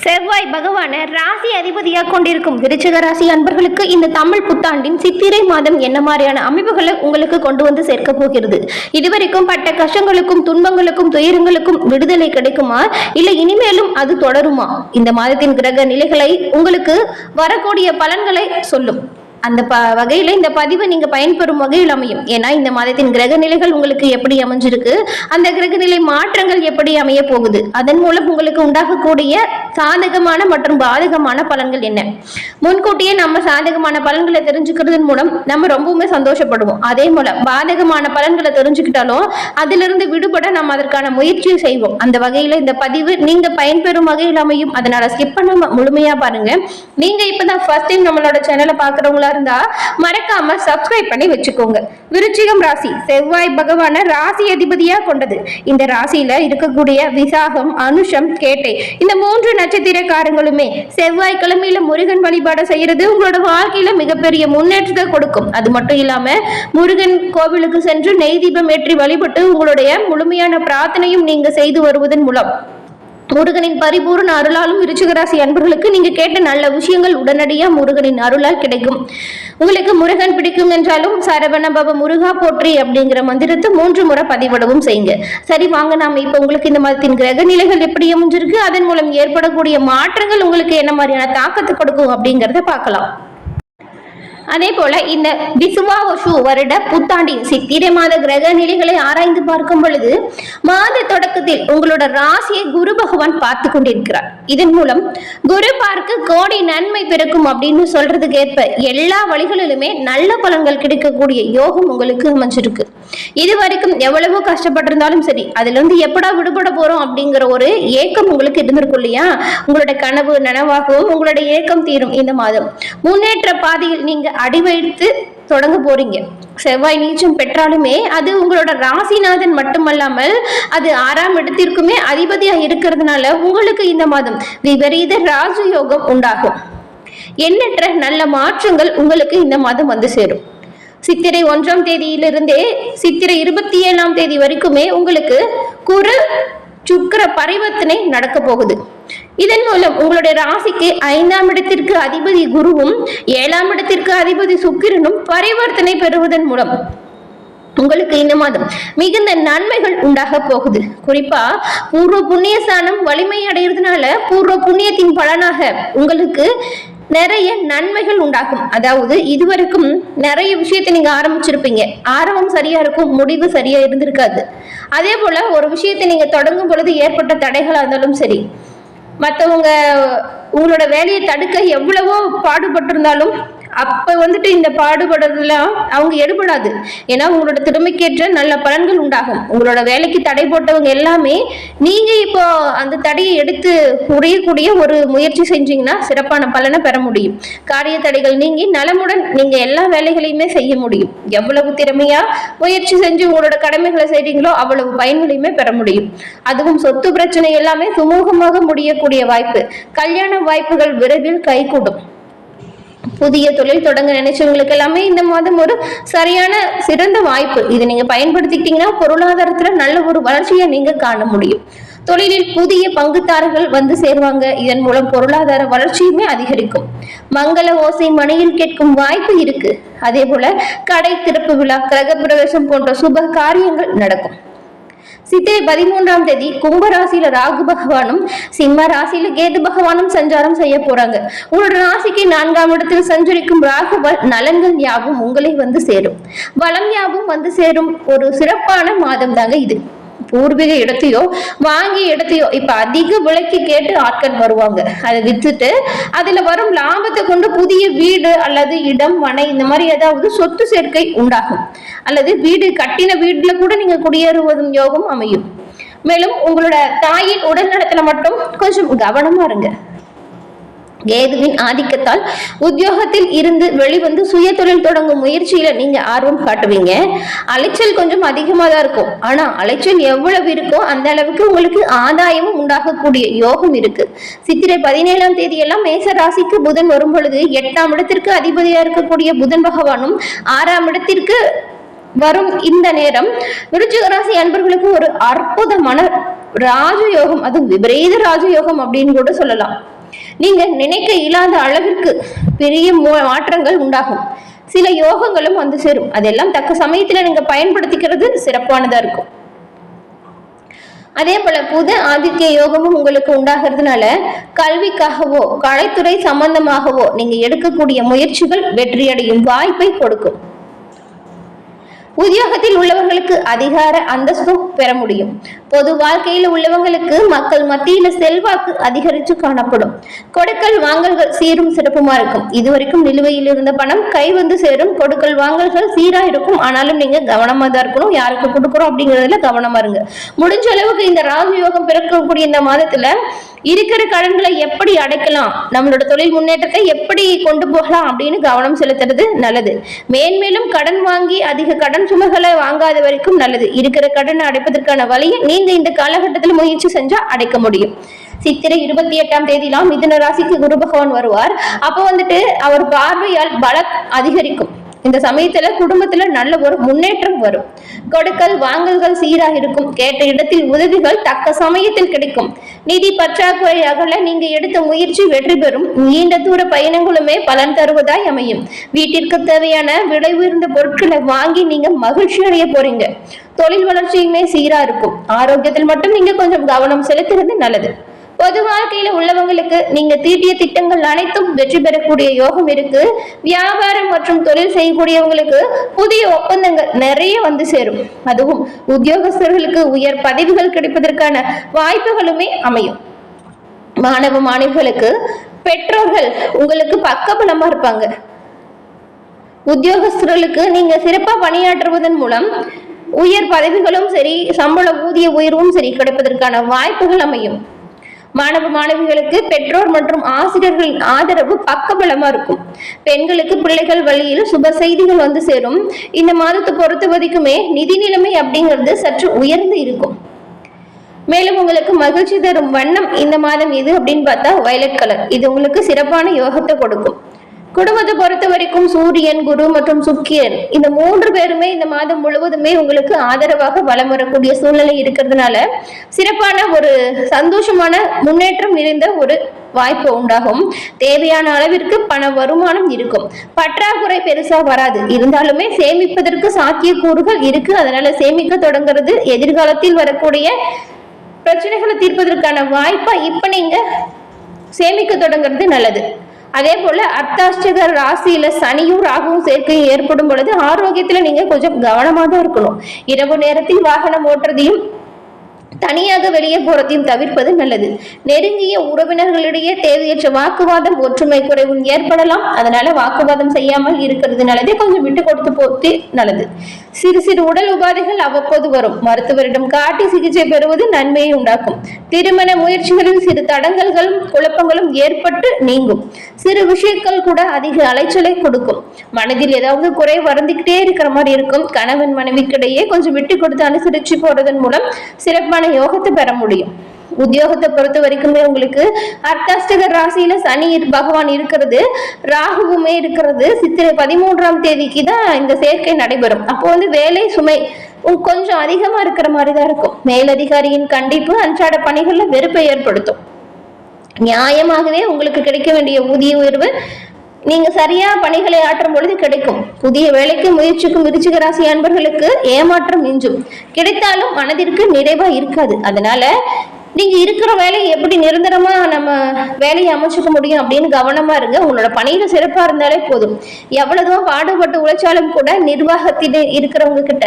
செவ்வாய் பகவான ராசி அதிபதியாக கொண்டிருக்கும் விருச்சிக ராசி அன்பர்களுக்கு இந்த தமிழ் புத்தாண்டின் சித்திரை மாதம் என்ன மாதிரியான அமைப்புகளை உங்களுக்கு கொண்டு வந்து சேர்க்க போகிறது? இதுவரைக்கும் பட்ட கஷ்டங்களுக்கும் துன்பங்களுக்கும் துயரங்களுக்கும் விடுதலை கிடைக்குமா? இல்லை இனிமேலும் அது தொடருமா? இந்த மாதத்தின் கிரக நிலைகளை உங்களுக்கு வரக்கூடிய பலன்களை சொல்லும். அந்த ப வகையில் இந்த பதிவு நீங்கள் பயன்பெறும் வகையில் அமையும். ஏன்னா இந்த மாதத்தின் கிரக நிலைகள் உங்களுக்கு எப்படி அமைஞ்சிருக்கு அந்த கிரக நிலை மாற்றங்கள் எப்படி அமைய போகுது அதன் மூலம் உங்களுக்கு உண்டாகக்கூடிய சாதகமான மற்றும் பாதகமான பலன்கள் என்ன? முன்கூட்டியே நம்ம சாதகமான பலன்களை தெரிஞ்சுக்கிறதன் மூலம் நம்ம ரொம்பவுமே சந்தோஷப்படுவோம். அதே மூலம் பாதகமான பலன்களை தெரிஞ்சுக்கிட்டாலும் அதிலிருந்து விடுபட நம்ம அதற்கான முயற்சியை செய்வோம். அந்த வகையில் இந்த பதிவு நீங்க பயன்பெறும் வகையில் அமையும். அதனால ஸ்கிப் பண்ணாம முழுமையா பாருங்க. நீங்க இப்பதான் ஃபர்ஸ்ட் டைம் நம்மளோட சேனலை பாக்குறவங்களா இருந்தா மறக்காம சப்ஸ்கிரைப் பண்ணி வச்சுக்கோங்க. விருச்சிகம் ராசி செவ்வாய் பகவான ராசி அதிபதியா கொண்டது. இந்த ராசியில இருக்கக்கூடிய விசாகம் அனுஷம் கேட்டை இந்த மூன்று நட்சத்திரக்காரங்களுமே செவ்வாய் கிழமையில முருகன் வழிபாடு செய்யறது உங்களோட வாழ்க்கையில மிகப்பெரிய முன்னேற்றத்தை கொடுக்கும். அது மட்டும் இல்லாம முருகன் கோவிலுக்கு சென்று நெய் தீபம் ஏற்றி வழிபட்டு உங்களுடைய முழுமையான பிரார்த்தனையும் நீங்க செய்து வருவதன் மூலம். முருகனின் பரிபூர்ண அருளாலும் விருச்சிகராசி அன்பர்களுக்கு நீங்க கேட்ட நல்ல விஷயங்கள் உடனடியா முருகனின் அருளால் கிடைக்கும். உங்களுக்கு முருகன் பிடிக்கும் என்றாலும் சரவண பவ முருகா போற்றி அப்படிங்கிற மந்திரத்தை மூன்று முறை பதிவிடவும் செய்யுங்க. சரி வாங்க நாம இப்ப உங்களுக்கு இந்த மதத்தின் கிரக நிலைகள் எப்படி அமைஞ்சிருக்கு? அதன் மூலம் ஏற்படக்கூடிய மாற்றங்கள் உங்களுக்கு என்ன மாதிரியான தாக்கத்தை கொடுக்கும் அப்படிங்கறத பார்க்கலாம். அதே போல இந்த விசுவாவசு வருட புத்தாண்டின் சித்திரை மாத கிரக நிலைகளை ஆராய்ந்து பார்க்கும் பொழுது மாத தொடக்கத்தில் உங்களோட ராசியை குரு பகவான் பார்த்து கொண்டிருக்கிறார். இதன் மூலம் குரு பார்க்க கோடி நன்மை பிறக்கும் அப்படின்னு சொல்றதுக்கு ஏற்ப எல்லா வழிகளிலுமே நல்ல பலன்கள் கிடைக்கக்கூடிய யோகம் உங்களுக்கு அமைஞ்சிருக்கு. இது வரைக்கும் எவ்வளவோ கஷ்டப்பட்டிருந்தாலும் சரி அதுல இருந்து எப்படா விடுபட போறோம் அப்படிங்கிற ஒரு ஏக்கம் உங்களுக்கு இருந்திருக்கும் இல்லையா? உங்களோட கனவு நனவாகவும் உங்களோட ஏக்கம் தீரும் இந்த மாதம். முன்னேற்ற பாதையில் நீங்க அடிவைத்து தொடங்க போறீங்க. செவ்வாய் நீச்சம் பெற்றாலுமே அது உங்களோட ராசிநாதன் மட்டுமல்லாமல் அது ஆறாம் இடத்திற்குமே அதிபதியா இருக்கிறதுனால உங்களுக்கு இந்த மாதம் விபரீத ராஜயோகம் உண்டாகும். எண்ணற்ற நல்ல மாற்றங்கள் உங்களுக்கு இந்த மாதம் வந்து சேரும். சித்திரை ஒன்றாம் தேதியிலிருந்தே சித்திரை இருபத்தி ஏழாம் தேதி வரைக்குமே உங்களுக்கு குரு சுக்கிர பரிவர்த்தனை நடக்க போகுது. இதன் மூலம் உங்களுடைய ராசிக்கு ஐந்தாம் இடத்திற்கு அதிபதி குருவும் ஏழாம் இடத்திற்கு அதிபதி சுக்கிரனும் பரிவர்த்தனை பெறுவதன் மூலம் உங்களுக்கு இந்த மாதம் மிகுந்த நன்மைகள் உண்டாக போகுது. குறிப்பா பூர்வ புண்ணிய ஸ்தானம் வலிமை அடைகிறதுனால பூர்வ புண்ணியத்தின் பலனாக உங்களுக்கு நிறைய நன்மைகள் உண்டாகும் அதாவது இதுவரைக்கும் நிறைய விஷயத்தை நீங்க ஆரம்பிச்சிருப்பீங்க. ஆரம்பம் சரியா இருக்கும் முடிவு சரியா இருந்திருக்காது. அதே போல ஒரு விஷயத்தை நீங்க தொடங்கும் பொழுது ஏற்பட்ட தடைகளா இருந்தாலும் சரி மற்றவங்க உங்களோட வேலையை தடுக்க எவ்வளவோ பாடுபட்டிருந்தாலும் அப்ப வந்துட்டு இந்த பாடுபடுறதுலாம் அவங்க எடுபடாது. ஏன்னா உங்களோட திறமைக்கேற்ற நல்ல பலன்கள் உண்டாகும். உங்களோட வேலைக்கு தடை போட்டவங்க எல்லாமே நீங்க இப்போ அந்த தடையை எடுத்து உடையக்கூடிய ஒரு முயற்சி செஞ்சீங்கன்னா சிறப்பான பலனை பெற முடியும். காரிய தடைகள் நீங்கி நலமுடன் நீங்க எல்லா வேலைகளையுமே செய்ய முடியும். எவ்வளவு திறமையா முயற்சி செஞ்சு உங்களோட கடமைகளை செய்றீங்களோ அவ்வளவு பயன்களையுமே பெற முடியும். அதுவும் சொத்து பிரச்சனை எல்லாமே சுமூகமாக முடியக்கூடிய வாய்ப்பு. கல்யாண வாய்ப்புகள் விரைவில் கைகூடும். புதிய தொழில் தொடங்க நினைச்சவங்களுக்கு எல்லாமே இந்த மாதம் ஒரு சரியான சிறந்த வாய்ப்பு. இதை நீங்க பயன்படுத்திக்கிட்டீங்கன்னா பொருளாதாரத்துல நல்ல ஒரு வளர்ச்சியை நீங்க காண முடியும். தொழிலில் புதிய பங்குதாரர்கள் வந்து சேருவாங்க. இதன் மூலம் பொருளாதார வளர்ச்சியுமே அதிகரிக்கும். மங்கள ஓசை மனையில் கேட்கும் வாய்ப்பு இருக்கு. அதே போல கடை திறப்பு விழா கிரகப்பிரவேசம் போன்ற சுப காரியங்கள் நடக்கும். சித்திரை பதிமூன்றாம் தேதி கும்பராசியில ராகு பகவானும் சிம்ம ராசியில கேது பகவானும் சஞ்சாரம் செய்ய போறாங்க. உங்களோட ராசிக்கு நான்காம் இடத்தில் சஞ்சரிக்கும் ராகு நலன்கள் யாவும் உங்களை வந்து சேரும். வளம் யாவும் வந்து சேரும். ஒரு சிறப்பான மாதம் தாங்க இது. பூர்வீக இடத்தையோ வாங்கிய இடத்தையோ இப்ப அதிக விலைக்கு கேட்டு ஆட்கள் வருவாங்க. அதை வித்துட்டு அதுல வரும் லாபத்தை கொண்டு புதிய வீடு அல்லது இடம் மனை இந்த மாதிரி ஏதாவது சொத்து சேர்க்கை உண்டாகும். அல்லது வீடு கட்டின வீட்டுல கூட நீங்க குடியேறுவதும் யோகம் அமையும். மேலும் உங்களோட தாயின் உடல்நலத்துல மட்டும் கொஞ்சம் கவனமா இருங்க. கேதுவின் ஆதிக்கத்தால் உத்தியோகத்தில் இருந்து வெளிவந்து சுய தொழில் தொடங்கும் முயற்சியில நீங்க ஆர்வம் காட்டுவீங்க. அலைச்சல் கொஞ்சம் அதிகமா தான் இருக்கும். ஆனா அலைச்சல் எவ்வளவு இருக்கோ அந்த அளவுக்கு உங்களுக்கு ஆதாயமும் உண்டாகக்கூடிய யோகம் இருக்கு. சித்திரை பதினேழாம் தேதி எல்லாம் மேச ராசிக்கு புதன் வரும் பொழுது எட்டாம் இடத்திற்கு அதிபதியா இருக்கக்கூடிய புதன் பகவானும் ஆறாம் இடத்திற்கு வரும் இந்த நேரம் விருச்சிக ராசி அன்பர்களுக்கு ஒரு அற்புதமான ராஜயோகம் அது விபரீத ராஜயோகம் அப்படின்னு கூட சொல்லலாம். நீங்கள் நினைக்க இயலாத அளவிற்கு பெரிய மாற்றங்கள் உண்டாகும். சில யோகங்களும் வந்து சேரும். அதெல்லாம் தக்க சமயத்துல நீங்க பயன்படுத்திக்கிறது சிறப்பானதா இருக்கும். அதே போல புது ஆதித்ய யோகமும் உங்களுக்கு உண்டாகிறதுனால கல்விக்காகவோ கலைத்துறை சம்பந்தமாகவோ நீங்க எடுக்கக்கூடிய முயற்சிகள் வெற்றியடையும் வாய்ப்பை கொடுக்கும். உத்தியோகத்தில் உள்ளவர்களுக்கு அதிகார அந்தஸ்தும் பெற முடியும். பொது வாழ்க்கையில் உள்ளவங்களுக்கு மக்கள் மத்தியில செல்வாக்கு அதிகரித்து காணப்படும். கொடுக்கல் வாங்கல்கள் சீரும் சிறப்புமா இருக்கும். இதுவரைக்கும் நிலுவையில் இருந்த பணம் கை வந்து சேரும். கொடுக்கல் வாங்கல்கள் சீரா இருக்கும். ஆனாலும் நீங்க கவனமா தான் இருக்கணும். யாருக்கு கொடுக்குறோம் அப்படிங்கறதுல கவனமா இருங்க. முடிஞ்ச அளவுக்கு இந்த ராஜயோகம் பிறக்கக்கூடிய இந்த மாதத்துல இருக்கிற கடன்களை எப்படி அடைக்கலாம்? நம்மளோட தொழில் முன்னேற்றத்தை எப்படி கொண்டு போகலாம் அப்படின்னு கவனம் செலுத்துறது நல்லது. மேன்மேலும் கடன் வாங்கி அதிக கடன் சுமைகளை வாங்காத வரைக்கும் நல்லது. இருக்கிற கடனை அடைப்பதற்கான வழியை நீங்க இந்த காலகட்டத்தில் முயற்சி செஞ்சா அடைக்க முடியும். சித்திரை இருபத்தி எட்டாம் தேதிலாம் மிதுன ராசிக்கு குரு பகவான் வருவார். அப்போ வந்துட்டு அவர் பார்வையால் பலம் அதிகரிக்கும். இந்த சமயத்துல குடும்பத்துல நல்ல ஒரு முன்னேற்றம் வரும். கொடுக்கல் வாங்கல்கள் சீராக இருக்கும் கேட்ட இடத்தில் உதவிகள் தக்க சமயத்தில் கிடைக்கும். நிதி பற்றாக்குறை அகல நீங்க எடுத்த முயற்சி வெற்றி பெறும். நீண்ட தூர பயணங்களுமே பலன் தருவதாய் அமையும். வீட்டிற்கு தேவையான விலை உயர்ந்த பொருட்களை வாங்கி நீங்க மகிழ்ச்சி அடைய போறீங்க. தொழில் வளர்ச்சியுமே சீரா இருக்கும். ஆரோக்கியத்தில் மட்டும் நீங்க கொஞ்சம் கவனம் செலுத்துறது நல்லது. பொது வாழ்க்கையில உள்ளவங்களுக்கு நீங்க தீட்டிய திட்டங்கள் அனைத்தும் வெற்றி பெறக்கூடிய யோகம் இருக்கு. வியாபாரம் மற்றும் தொழில் செய்யக்கூடியவங்களுக்கு புதிய ஒப்பந்தங்கள் நிறைய வந்து சேரும். அதுவும் உத்தியோகஸ்தர்களுக்கு உயர் பதவிகள் கிடைப்பதற்கான வாய்ப்புகளுமே அமையும். மாணவ மாணவிகளுக்கு பெற்றோர்கள் உங்களுக்கு பக்கபலமா இருப்பாங்க. உத்தியோகஸ்தர்களுக்கு நீங்க சிறப்பா பணியாற்றுவதன் மூலம் உயர் பதவிகளும் சரி சம்பள ஊதிய உயர்வும் சரி கிடைப்பதற்கான வாய்ப்புகள் அமையும். மாணவ மாணவிகளுக்கு பெற்றோர் மற்றும் ஆசிரியர்களின் ஆதரவு பக்கபலமா இருக்கும். பெண்களுக்கு பிள்ளைகள் வழியில் சுப செய்திகள் வந்து சேரும். இந்த மாதத்தை பொறுத்த வரைக்குமே நிதி நிலைமை அப்படிங்கிறது சற்று உயர்ந்து இருக்கும். மேலும் உங்களுக்கு மகிழ்ச்சி தரும் வண்ணம் இந்த மாதம் எது அப்படின்னு பார்த்தா வயலட் கலர் இது உங்களுக்கு சிறப்பான யோகத்தை கொடுக்கும். குடும்பத்தை பொறுத்த வரைக்கும் சூரியன் குரு மற்றும் சுக்கியன் இந்த மூன்று பேருமே இந்த மாதம் முழுவதுமே உங்களுக்கு ஆதரவாக வலம் வரக்கூடிய சூழ்நிலை இருக்கிறதுனால சிறப்பான ஒரு சந்தோஷமான முன்னேற்றம் நிறைந்த ஒரு வாய்ப்பு உண்டாகும். தேவையான அளவிற்கு பண வருமானம் இருக்கும். பற்றாக்குறை பெருசா வராது. இருந்தாலுமே சேமிப்பதற்கு சாத்தியக்கூறுகள் இருக்கு. அதனால சேமிக்க தொடங்குறது எதிர்காலத்தில் வரக்கூடிய பிரச்சனைகளை தீர்ப்பதற்கான வாய்ப்பை இப்ப நீங்க சேமிக்க தொடங்குறது நல்லது. அதே போல அர்த்தாஷ்டகர் ராசியில சனியும் ராகுவும் சேர்க்கையும் ஏற்படும் பொழுது ஆரோக்கியத்துல நீங்க கொஞ்சம் கவனமா தான் இருக்கணும். இரவு நேரத்தில் வாகனம் ஓட்டுறதையும் தனியாக வெளியே போறதையும் தவிர்ப்பது நல்லது. நெருங்கிய உறவினர்களிடையே தேவையற்ற வாக்குவாதம் ஒற்றுமை குறைவும் ஏற்படலாம். அதனால வாக்குவாதம் செய்யாமல் இருக்கிறது நல்லது. கொஞ்சம் விட்டு கொடுத்து போத்து நல்லது. சிறு சிறு உடல் உபாதைகள் அவ்வப்போது வரும். மருத்துவரிடம் காட்டி சிகிச்சை பெறுவது நன்மையை உண்டாக்கும். திருமண முயற்சிகளில் சிறு தடங்கல்களும் குழப்பங்களும் ஏற்பட்டு நீங்கும். சிறு விஷயங்கள் கூட அதிக அலைச்சலை கொடுக்கும். மனதில் ஏதாவது குறை வருந்திக்கிட்டே இருக்கிற மாதிரி இருக்கும். கணவன் மனைவிக்கிடையே கொஞ்சம் விட்டு கொடுத்து அனுசரிச்சு போறதன் மூலம் சிறப்பான யோகத்தை பெற முடியும். உத்தியோகத்தை பொறுத்த வரைக்குமே உங்களுக்கு அர்த்தாஷ்டக ராசியில சனி பகவான் இருக்கிறது ராகுவுமே இருக்கிறது. சித்திரை பதிமூன்றாம் தேதிக்கு தான் இந்த சேர்க்கை நடைபெறும். அப்போ வந்து வேலை சுமை கொஞ்சம் அதிகமா இருக்கிற மாதிரி தான் இருக்கும். மேலதிகாரியின் கண்டிப்பு அன்றாட பணிகள்ல வெறுப்பை ஏற்படுத்தும். நியாயமாகவே உங்களுக்கு கிடைக்க வேண்டிய ஊதிய உயர்வு நீங்க சரியா பணிகளை ஆற்றும் பொழுது கிடைக்கும். புதிய வேலைக்கு முயற்சிக்கும் விருச்சிக ராசி அன்பர்களுக்கு ஏமாற்றம் மிஞ்சும். கிடைத்தாலும் மனதிற்கு நிறைவா இருக்காது. அதனால நீங்க இருக்கிற வேலையை எப்படி நிரந்தரமா நம்ம வேலையை அமைச்சுக்க முடியும் அப்படின்னு கவனமா இருங்க. உங்களோட பணியில சிறப்பா இருந்தாலே போதும். எவ்வளவுதான் பாடுபட்டு உழைச்சாலும் கூட நிர்வாகத்திலே இருக்கிறவங்க கிட்ட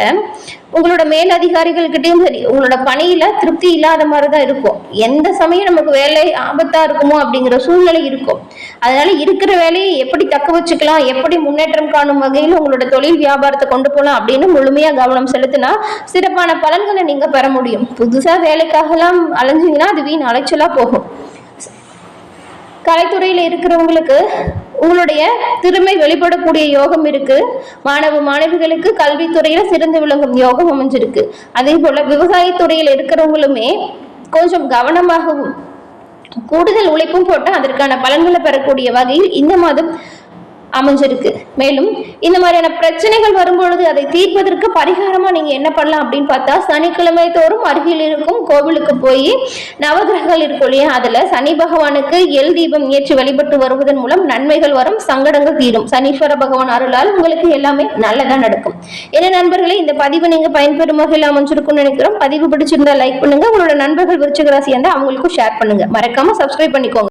உங்களோட மேலதிகாரிகள்கிட்டயும் சரி உங்களோட பணியில திருப்தி இல்லாத மாதிரி தான் இருக்கும். எந்த சமயம் நமக்கு வேலை ஆபத்தா இருக்குமோ அப்படிங்கிற சூழ்நிலை இருக்கும். அதனால இருக்கிற வேலையை எப்படி தக்க வச்சுக்கலாம் எப்படி முன்னேற்றம் காணும் வகையில் உங்களோட தொழில் வியாபாரத்தை கொண்டு போகலாம் அப்படின்னு முழுமையா கவனம் செலுத்தினா சிறப்பான பலன்களை நீங்க பெற முடியும். புதுசா வேலைக்காகலாம் அலைஞ்சிங்கன்னா அது வீண் அலைச்சலா போகும். கலைத்துறையில இருக்கிறவங்களுக்கு உங்களுடைய திறமை வெளிப்படக்கூடிய யோகம் இருக்கு. மாணவ மாணவிகளுக்கு கல்வித்துறையில சிறந்து விளங்கும் யோகம் அமைஞ்சிருக்கு. அதே போல விவசாயத்துறையில் இருக்கிறவங்களுமே கொஞ்சம் கவனமாகவும் கூடுதல் உழைப்பும் போட்டால் அதற்கான பலன்களை பெறக்கூடிய வகையில் இந்த மாதம் அமைஞ்சிருக்கு. மேலும் இந்த மாதிரியான பிரச்சனைகள் வரும்பொழுது அதை தீர்ப்பதற்கு பரிகாரமா நீங்க என்ன பண்ணலாம் அப்படின்னு பார்த்தா சனிக்கிழமை தோறும் அருகில் இருக்கும் கோவிலுக்கு போய் நவகிரகங்கள் இருக்கும் இல்லையா? அதுல சனி பகவானுக்கு எல் தீபம் ஏற்றி வழிபட்டு வருவதன் மூலம் நன்மைகள் வரும் சங்கடங்கள் தீரும். சனீஸ்வர பகவான் அருளால் உங்களுக்கு எல்லாமே நல்லதா நடக்கும். என்ன நண்பர்களே இந்த பதிவு நீங்க பயன்பெறும் வகையில் அமைஞ்சிருக்கும்னு நினைக்கிறோம். பதிவு பிடிச்சிருந்தா லைக் பண்ணுங்க. உங்களோட நண்பர்கள் விருச்சிகராசி இருந்தா அவங்களுக்கும் ஷேர் பண்ணுங்க. மறக்காம சப்ஸ்கிரைப் பண்ணிக்கோங்க.